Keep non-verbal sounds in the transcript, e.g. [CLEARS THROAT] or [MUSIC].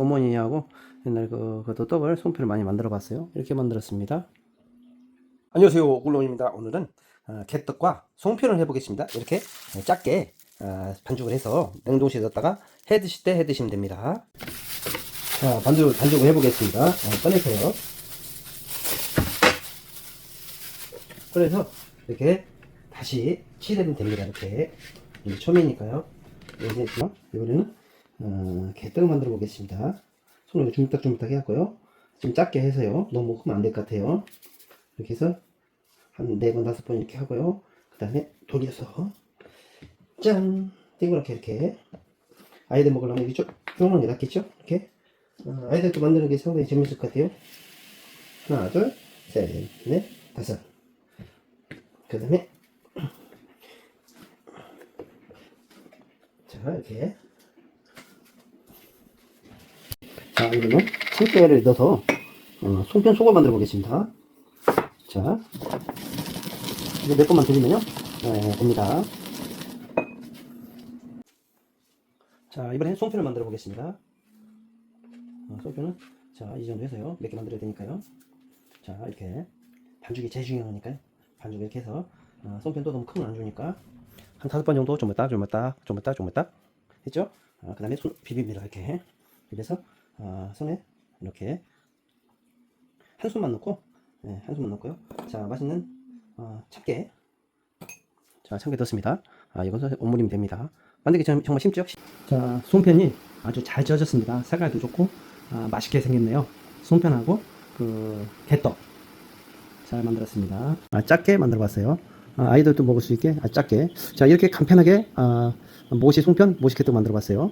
어머니하고 옛날 그, 그 떡을 송편을 많이 만들어 봤어요. 이렇게 만들었습니다. 안녕하세요. 꿀롱입니다. 오늘은 어, 개떡과 송편을 해보겠습니다. 이렇게 작게 어, 반죽을 해서 냉동실에 넣었다가 해 드실 때 해 드시면 됩니다. 자, 반죽, 반죽을 해보겠습니다. 어, 꺼내세요. 그래서 이렇게 다시 칠하면 됩니다. 이렇게. 처음이니까요. 이제 이번에는 어, 개떡을 만들어 보겠습니다. 손으로 주물딱주물딱 해갖고요. 좀 작게 해서요. 너무 크면 안 될 것 같아요. 이렇게 해서 한 네 번 다섯 번 이렇게 하고요. 그 다음에 돌려서 짠! 땡그랗게 이렇게 아이들 먹으려면 이게 좀 조그만 게 낫겠죠? 이렇게 어, 아이들도 만드는 게 상당히 재밌을 것 같아요. 하나, 둘, 셋, 넷, 다섯. 그 다음에 [CLEARS THROAT] 자 이렇게 자 이거는 참깨를 넣어서 어, 송편 속을 만들어 보겠습니다. 자 이거 몇 번만 들리면요 네, 됩니다. 자 이번엔 송편을 만들어 보겠습니다. 어, 송편은 자 이 정도 해서요 몇 개 만들어야 되니까요. 자 이렇게 반죽이 제일 중요하니까요. 반죽 이렇게 해서 어, 송편도 너무 크면 안 주니까 한 다섯 번 정도 좀었다 좀었다 좀었다 좀었다 했죠? 어, 그 다음에 손 비빕니다 이렇게 비벼서 어, 손에 이렇게 한 손만 넣고 네, 한 손만 넣고요. 자 맛있는 어, 참깨 자 참깨 넣습니다. 아 이건 원물이면 됩니다. 만들기 전 정말 쉽죠? 자 송편이 아주 잘 쪄졌습니다. 색깔도 좋고 아, 맛있게 생겼네요. 송편하고 그 개떡 잘 만들었습니다. 아, 작게 만들어봤어요. 아, 아이들도 먹을 수 있게 아, 작게. 자 이렇게 간편하게 아, 모시 송편, 모시 개떡 만들어봤어요.